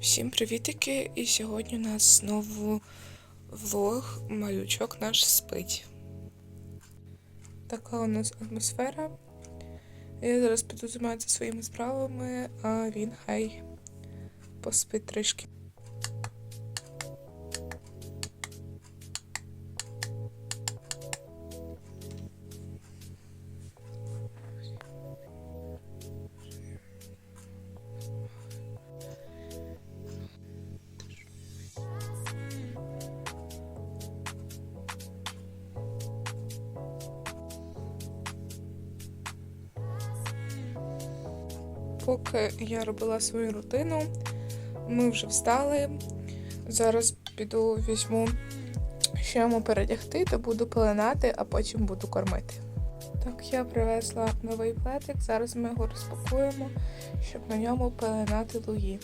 Всім привітики! І сьогодні у нас знову влог малючок наш спить. Така у нас атмосфера. Я зараз піду займатися своїми справами, а він хай поспить трішки. Поки я робила свою рутину, ми вже встали. Зараз піду візьму, що йому передягти, та буду пеленати, а потім буду кормити. Так, я привезла новий плетик, зараз ми його розпакуємо, щоб на ньому пеленати луї.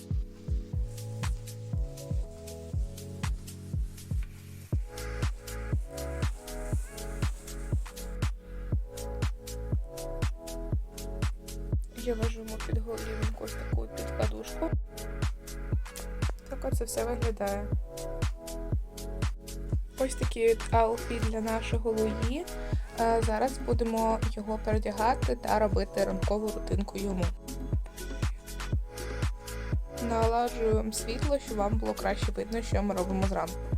Я вожу під голівеньку ось таку підкладушку. Так оце все виглядає. Ось такий аутфіт для нашого Луї. Е, Зараз будемо його передягати та робити ранкову рутинку йому. Наладжую вам світло, щоб вам було краще видно, що ми робимо зранку.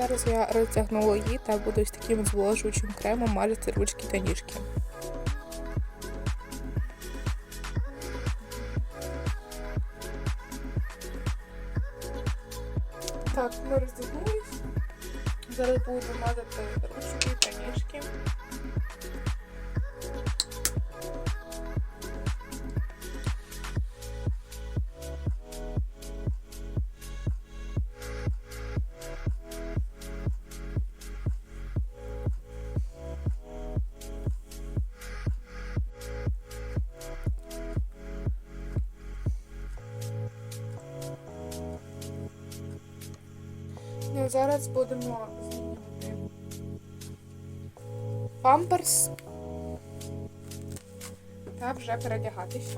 Зараз я роздягнула її та буду з таким зволожуючим кремом мазати ручки та ніжки. Так, ми роздягнулись. Зараз будемо мазати ручки та ніжки. Ну, зараз будемо змінювати памперс та вже передягатись.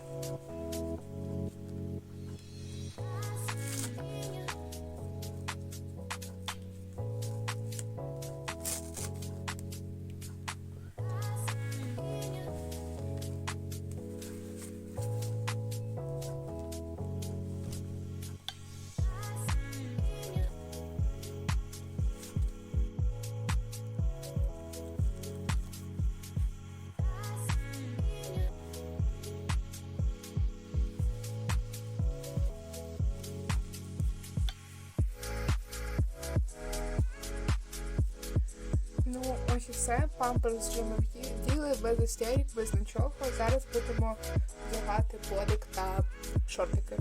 Все. Памперс вже ми вділи, без істерик, без нічого. Зараз будемо вдягати подик та шортики.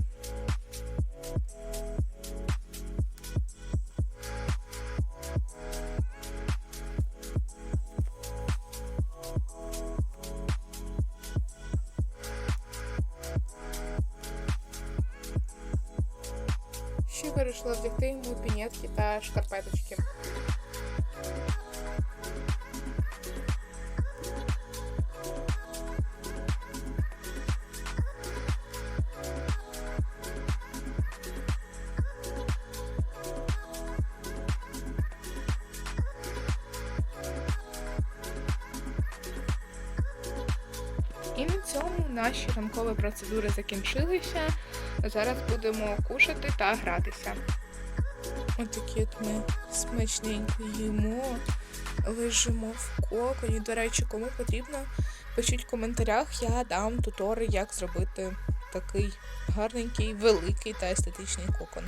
Ще вирішила вдягти йому пінетки та шкарпеточки. І на цьому наші ранкові процедури закінчилися. Зараз будемо кушати та гратися. Отакі от ми смачненько їмо, лежимо в коконі. До речі, кому потрібно, пишіть в коментарях, я дам тутори, як зробити такий гарненький, великий та естетичний кокон.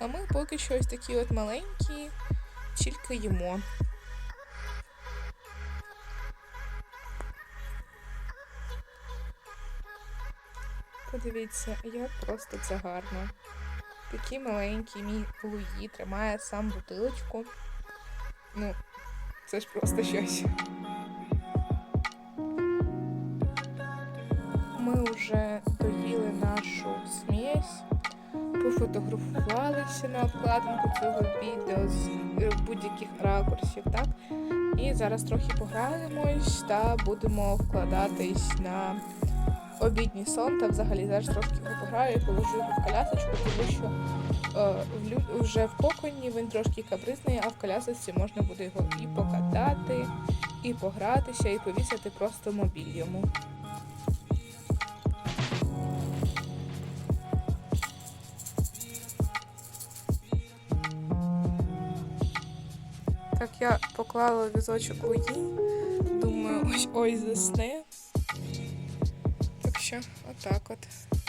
А ми поки що ось такі от маленькі, тільки їмо. Подивіться, як просто це гарно. Такий маленький мій Луї тримає сам бутилочку. Ну, це ж просто щось. Ми вже доїли нашу смесь, пофотографувалися на обкладинку цього відео, з- будь-яких ракурсів, так? І зараз трохи пограємось та будемо вкладатись на обідній сон. Та взагалі зараз трошки пограю і положу його в колясочку, тому що е, в вже в поконі він трошки капризний, а в колясочці можна буде його і покатати, і погратися, і повісити просто мобіль йому. Так, я поклала візочок у їй. Думаю, ось ой засне. Що, отак от.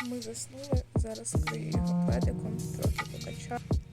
Ми заснули. Зараз крию його трохи покачаю.